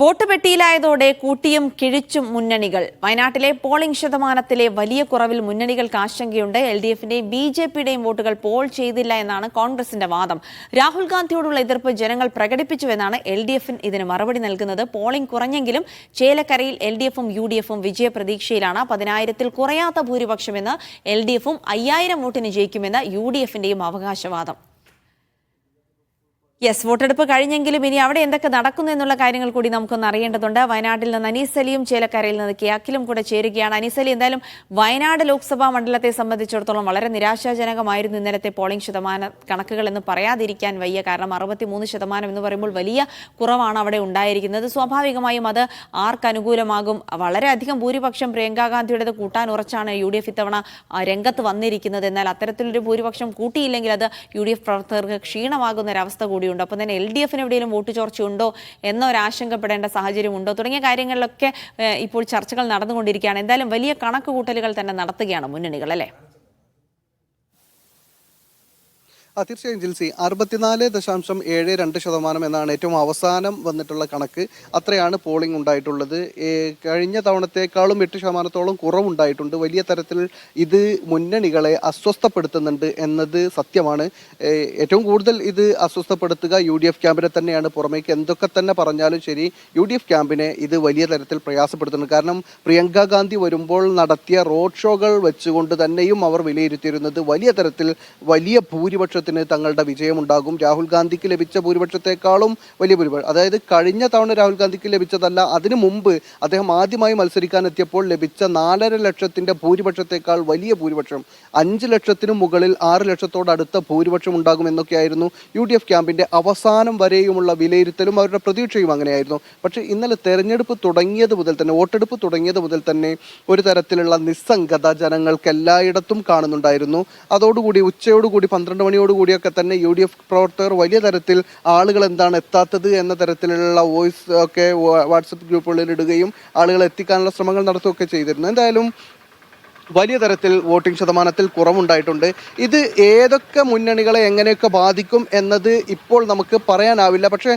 Vote പെട്ടിയിലായതോടെ കൂട്ടിയും കിഴിച്ചും മുന്നണികൾ. വയനാട്ടിലെ പോളിംഗ് ശതമാനത്തിലെ വലിയ കുറവിൽ മുന്നണികൾക്ക് ആശങ്കയുണ്ട്. എൽ ഡി എഫിന്റെയും ബി ജെ പിയുടെയും വോട്ടുകൾ പോൾ ചെയ്തില്ല എന്നാണ് കോൺഗ്രസിന്റെ വാദം. രാഹുൽ ഗാന്ധിയോടുള്ള എതിർപ്പ് ജനങ്ങൾ പ്രകടിപ്പിച്ചുവെന്നാണ് എൽ ഡി എഫിന് ഇതിന് മറുപടി നൽകുന്നത്. പോളിംഗ് കുറഞ്ഞെങ്കിലും ചേലക്കരയിൽ എൽ ഡി എഫും യു ഡി എഫും വിജയപ്രതീക്ഷയിലാണ്. പതിനായിരത്തിൽ കുറയാത്ത ഭൂരിപക്ഷമെന്ന് എൽ ഡി എഫും അയ്യായിരം വോട്ടിന് ജയിക്കുമെന്ന് യു ഡി എഫിന്റെയും അവകാശവാദം. യെസ് വോട്ടെടുപ്പ് കഴിഞ്ഞെങ്കിലും ഇനി അവിടെ എന്തൊക്കെ നടക്കുന്നു എന്നുള്ള കാര്യങ്ങൾ കൂടി നമുക്കൊന്ന് അറിയേണ്ടതുണ്ട്. വയനാട്ടിൽ നിന്ന് അനീസ് അലിയും ചേലക്കരയിൽ നിന്ന് അഖിലും കൂടെ ചേരുകയാണ്. അനീസ് അലി എന്തായാലും വയനാട് ലോക്സഭാ മണ്ഡലത്തെ സംബന്ധിച്ചിടത്തോളം വളരെ നിരാശാജനകമായിരുന്നു ഇന്നലത്തെ പോളിംഗ് ശതമാന കണക്കുകൾ എന്ന് പറയാതിരിക്കാൻ വയ്യ. കാരണം അറുപത്തിമൂന്ന് ശതമാനം എന്ന് പറയുമ്പോൾ വലിയ കുറവാണ് അവിടെ ഉണ്ടായിരിക്കുന്നത്. സ്വാഭാവികമായും അത് ആർക്ക് അനുകൂലമാകും? വളരെയധികം ഭൂരിപക്ഷം പ്രിയങ്കാ ഗാന്ധിയുടേത് കൂട്ടാൻ ഉറച്ചാണ് യു ഡി എഫ് ഇത്തവണ രംഗത്ത് വന്നിരിക്കുന്നത്. എന്നാൽ അത്തരത്തിലൊരു ഭൂരിപക്ഷം കൂട്ടിയില്ലെങ്കിൽ അത് യു ഡി എഫ് പ്രവർത്തകർക്ക് ക്ഷീണമാകുന്ന ഒരവസ്ഥ കൂടിയുണ്ട് അപ്പം തന്നെ എൽ ഡി എഫിന് എവിടെയെങ്കിലും വോട്ട് ചോർച്ചയുണ്ടോ എന്നൊരാശങ്കപ്പെടേണ്ട സാഹചര്യമുണ്ടോ? തുടങ്ങിയ കാര്യങ്ങളിലൊക്കെ ഇപ്പോൾ ചർച്ചകൾ നടന്നുകൊണ്ടിരിക്കുകയാണ്. എന്തായാലും വലിയ കണക്ക് കൂട്ടലുകൾ തന്നെ നടത്തുകയാണ് മുന്നണികൾ അല്ലേ? തീർച്ചയായും ജിൽസി. അറുപത്തിനാല് ദശാംശം ഏഴ് രണ്ട് ശതമാനം എന്നാണ് ഏറ്റവും അവസാനം വന്നിട്ടുള്ള കണക്ക്. അത്രയാണ് പോളിംഗ് ഉണ്ടായിട്ടുള്ളത്. കഴിഞ്ഞ തവണത്തേക്കാളും എട്ട് ശതമാനത്തോളം കുറവുണ്ടായിട്ടുണ്ട്. വലിയ തരത്തിൽ ഇത് മുന്നണികളെ അസ്വസ്ഥപ്പെടുത്തുന്നുണ്ട് എന്നത് സത്യമാണ്. ഏറ്റവും കൂടുതൽ ഇത് അസ്വസ്ഥപ്പെടുത്തുക യു ഡി എഫ് ക്യാമ്പിനെ തന്നെയാണ്. പുറമേക്ക് എന്തൊക്കെ തന്നെ പറഞ്ഞാലും ശരി യു ഡി എഫ് ക്യാമ്പിനെ ഇത് വലിയ തരത്തിൽ പ്രയാസപ്പെടുത്തുന്നുണ്ട്. കാരണം പ്രിയങ്ക ഗാന്ധി വരുമ്പോൾ നടത്തിയ റോഡ് ഷോകൾ വെച്ചുകൊണ്ട് തന്നെയും അവർ വിലയിരുത്തിയിരുന്നത് വലിയ തരത്തിൽ വലിയ ഭൂരിപക്ഷത്തിന് തങ്ങളുടെ വിജയമുണ്ടാകും. രാഹുൽ ഗാന്ധിക്ക് ലഭിച്ച ഭൂരിപക്ഷത്തെക്കാളും വലിയ ഭൂരിപക്ഷം അതായത് കഴിഞ്ഞ തവണ രാഹുൽ ഗാന്ധിക്ക് ലഭിച്ചതല്ല അതിനു മുമ്പ് അദ്ദേഹം ആദ്യമായി മത്സരിക്കാൻ എത്തിയപ്പോൾ ലഭിച്ച നാലര ലക്ഷത്തിന്റെ ഭൂരിപക്ഷത്തെക്കാൾ വലിയ ഭൂരിപക്ഷം. അഞ്ച് ലക്ഷത്തിനു മുകളിൽ ആറ് ലക്ഷത്തോടടുത്ത ഭൂരിപക്ഷം ഉണ്ടാകും എന്നൊക്കെയായിരുന്നു യു ഡി എഫ് ക്യാമ്പിന്റെ അവസാനം വരെയുമുള്ള വിലയിരുത്തലും അവരുടെ പ്രതീക്ഷയും അങ്ങനെയായിരുന്നു. പക്ഷേ ഇന്നലെ തെരഞ്ഞെടുപ്പ് തുടങ്ങിയത് മുതൽ തന്നെ വോട്ടെടുപ്പ് തുടങ്ങിയത് മുതൽ തന്നെ ഒരു തരത്തിലുള്ള നിസ്സംഗത ജനങ്ങൾക്ക് എല്ലായിടത്തും കാണുന്നുണ്ടായിരുന്നു. അതോടുകൂടി ഉച്ചയോടുകൂടി പന്ത്രണ്ട് മണിയോടുകൂടിയൊക്കെ തന്നെ യു ഡി എഫ് പ്രവർത്തകർ വലിയ തരത്തിൽ ആളുകൾ എന്താണ് എത്താത്തത് എന്ന തരത്തിലുള്ള വോയിസ് ഒക്കെ വാട്സപ്പ് ഗ്രൂപ്പുകളിൽ ഇടുകയും ആളുകളെ എത്തിക്കാനുള്ള ശ്രമങ്ങൾ നടത്തുകയൊക്കെ ചെയ്തിരുന്നു. എന്തായാലും വലിയ തരത്തിൽ വോട്ടിംഗ് ശതമാനത്തിൽ കുറവുണ്ടായിട്ടുണ്ട്. ഇത് ഏതൊക്കെ മുന്നണികളെ എങ്ങനെയൊക്കെ ബാധിക്കും എന്നത് ഇപ്പോൾ നമുക്ക് പറയാനാവില്ല. പക്ഷേ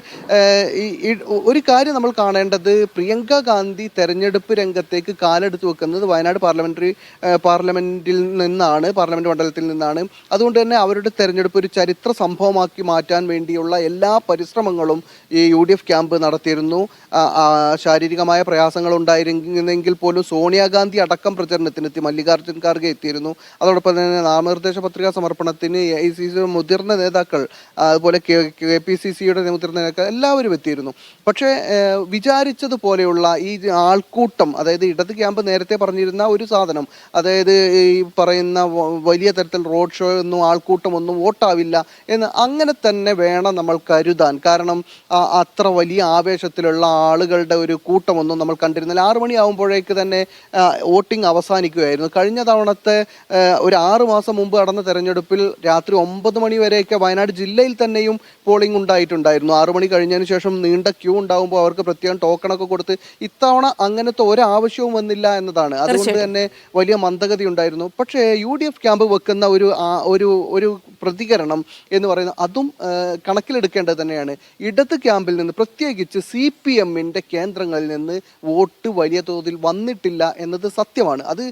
ഒരു കാര്യം നമ്മൾ കാണേണ്ടത് പ്രിയങ്ക ഗാന്ധി തെരഞ്ഞെടുപ്പ് രംഗത്തേക്ക് കാലെടുത്ത് വെക്കുന്നത് വയനാട് പാർലമെന്ററി പാർലമെന്റിൽ നിന്നാണ് പാർലമെന്റ് മണ്ഡലത്തിൽ നിന്നാണ്. അതുകൊണ്ട് തന്നെ അവരുടെ തെരഞ്ഞെടുപ്പ് ഒരു ചരിത്ര സംഭവമാക്കി മാറ്റാൻ വേണ്ടിയുള്ള എല്ലാ പരിശ്രമങ്ങളും ഈ യു ഡി എഫ് ക്യാമ്പ് നടത്തിയിരുന്നു ശാരീരികമായ പ്രയാസങ്ങൾ ഉണ്ടായിരുന്നെങ്കിൽ പോലും സോണിയാഗാന്ധി അടക്കം പ്രചരണത്തിനെത്തി മല്ലികാർജുൻ ഖാർഗെ എത്തിയിരുന്നു. അതോടൊപ്പം തന്നെ നാമനിർദ്ദേശ പത്രികാ സമർപ്പണത്തിന് ഐ സി സി മുതിർന്ന നേതാക്കൾ അതുപോലെ കെ കെ പി സി സിയുടെ മുതിർന്ന നേതാക്കൾ എല്ലാവരും എത്തിയിരുന്നു. പക്ഷേ വിചാരിച്ചതുപോലെയുള്ള ഈ ആൾക്കൂട്ടം അതായത് ഇടത് ക്യാമ്പ് നേരത്തെ പറഞ്ഞിരുന്ന ഒരു സാധനം അതായത് ഈ പറയുന്ന വലിയ തരത്തിൽ റോഡ് ഷോ ഒന്നും ആൾക്കൂട്ടമൊന്നും വോട്ടാവില്ല എന്ന് അങ്ങനെ തന്നെ വേണം നമ്മൾ കരുതാൻ. കാരണം അത്ര വലിയ ആവേശത്തിലുള്ള ആളുകളുടെ ഒരു കൂട്ടമൊന്നും നമ്മൾ കണ്ടിരുന്നില്ല. ആറു മണിയാകുമ്പോഴേക്ക് തന്നെ വോട്ടിംഗ് അവസാനിക്കുകയായിരുന്നു. കഴിഞ്ഞ തവണത്തെ ഒരു ആറു മാസം മുമ്പ് നടന്ന തെരഞ്ഞെടുപ്പിൽ രാത്രി ഒമ്പത് മണി വരെയൊക്കെ വയനാട് ജില്ലയിൽ തന്നെയും പോളിംഗ് ഉണ്ടായിട്ടുണ്ടായിരുന്നു. ആറു മണി കഴിഞ്ഞതിന് ശേഷം നീണ്ട ക്യൂ ഉണ്ടാകുമ്പോൾ അവർക്ക് പ്രത്യേകം ടോക്കണൊക്കെ കൊടുത്ത് ഇത്തവണ അങ്ങനത്തെ ഒരാവശ്യവും വന്നില്ല എന്നതാണ്. അതുകൊണ്ട് തന്നെ വലിയ മന്ദഗതി ഉണ്ടായിരുന്നു. പക്ഷേ യു ഡി എഫ് ക്യാമ്പ് വെക്കുന്ന ഒരു ഒരു ഒരു പ്രതികരണം എന്ന് പറയുന്നത് അതും കണക്കിലെടുക്കേണ്ടത് തന്നെയാണ്. ഇടത് ക്യാമ്പിൽ നിന്ന് പ്രത്യേകിച്ച് സി പി എമ്മിന്റെ കേന്ദ്രങ്ങളിൽ നിന്ന് വോട്ട് വലിയ തോതിൽ വന്നിട്ടില്ല എന്നത് സത്യമാണ്. അത്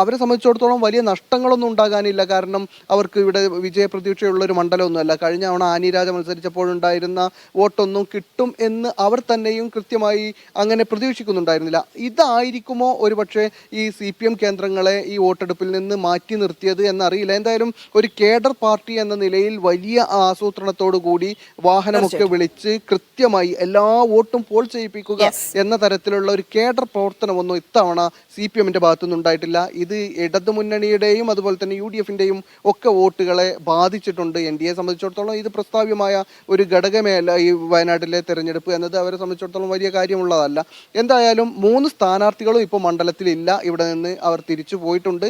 അവരെ സംബന്ധിച്ചിടത്തോളം വലിയ നഷ്ടങ്ങളൊന്നും ഉണ്ടാകാനില്ല. കാരണം അവർക്ക് ഇവിടെ വിജയപ്രതീക്ഷയുള്ള ഒരു മണ്ഡലമൊന്നുമല്ല. കഴിഞ്ഞ തവണ ആനിരാജ മത്സരിച്ചപ്പോഴുണ്ടായിരുന്ന വോട്ടൊന്നും കിട്ടും എന്ന് അവർ തന്നെയും കൃത്യമായി അങ്ങനെ പ്രതീക്ഷിക്കുന്നുണ്ടായിരുന്നില്ല. ഇതായിരിക്കുമോ ഒരുപക്ഷെ ഈ സി പി എം കേന്ദ്രങ്ങളെ ഈ വോട്ടെടുപ്പിൽ നിന്ന് മാറ്റി നിർത്തിയത് എന്നറിയില്ല. എന്തായാലും ഒരു കേഡർ പാർട്ടി എന്ന നിലയിൽ വലിയ ആസൂത്രണത്തോടു കൂടി വാഹനമൊക്കെ വിളിച്ച് കൃത്യമായി എല്ലാ വോട്ടും പോൾ ചെയ്യിപ്പിക്കുക എന്ന തരത്തിലുള്ള ഒരു കേഡർ പ്രവർത്തനമൊന്നും ഇത്തവണ സി പി എമ്മിന്റെ ഭാഗത്തുനിന്ന് ഉണ്ടായിട്ടില്ല ഇത് ഇടതുമുന്നണിയുടെയും അതുപോലെ തന്നെ യു ഡി എഫിന്റെയും ഒക്കെ വോട്ടുകളെ ബാധിച്ചിട്ടുണ്ട്. എൻ ഡി എ സംബന്ധിച്ചിടത്തോളം ഇത് പ്രസ്താവ്യമായ ഒരു ഘടകമേ അല്ല ഈ വയനാട്ടിലെ തെരഞ്ഞെടുപ്പ് എന്നത്. അവരെ സംബന്ധിച്ചിടത്തോളം വലിയ കാര്യമുള്ളതല്ല. എന്തായാലും മൂന്ന് സ്ഥാനാർത്ഥികളും ഇപ്പോൾ മണ്ഡലത്തിലില്ല. ഇവിടെ നിന്ന് അവർ തിരിച്ചു പോയിട്ടുണ്ട്.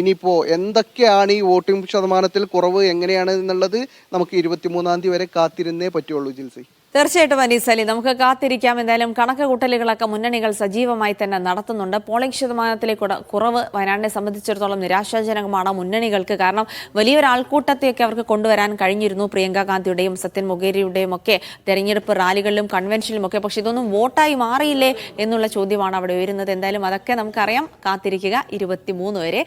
ഇനിയിപ്പോൾ എന്തൊക്കെയാണ് ഈ വോട്ടിംഗ് ശതമാനത്തിൽ കുറവ് എങ്ങനെയാണ് എന്നുള്ളത് നമുക്ക് ഇരുപത്തിമൂന്നാം തീയതി വരെ കാത്തിരുന്നേ പറ്റുള്ളൂ ജിൽസി തീർച്ചയായിട്ടും അനീസ് അലി നമുക്ക് കാത്തിരിക്കാം. എന്തായാലും കണക്ക് കൂട്ടലുകളൊക്കെ മുന്നണികൾ സജീവമായി തന്നെ നടത്തുന്നുണ്ട്. പോളിംഗ് ശതമാനത്തിലെ കുറവ് വയനാടിനെ സംബന്ധിച്ചിടത്തോളം നിരാശാജനകമാണ് മുന്നണികൾക്ക്. കാരണം വലിയൊരു ആൾക്കൂട്ടത്തെയൊക്കെ അവർക്ക് കൊണ്ടുവരാൻ കഴിഞ്ഞിരുന്നു. പ്രിയങ്ക ഗാന്ധിയുടെയും സത്യൻ മുഖേരിയുടെയും ഒക്കെ തെരഞ്ഞെടുപ്പ് റാലികളിലും കൺവെൻഷനിലും ഒക്കെ. പക്ഷേ ഇതൊന്നും വോട്ടായി മാറിയില്ലേ എന്നുള്ള ചോദ്യമാണ് അവിടെ ഉയരുന്നത്. എന്തായാലും അതൊക്കെ നമുക്കറിയാം. കാത്തിരിക്കുക ഇരുപത്തിമൂന്ന് വരെ.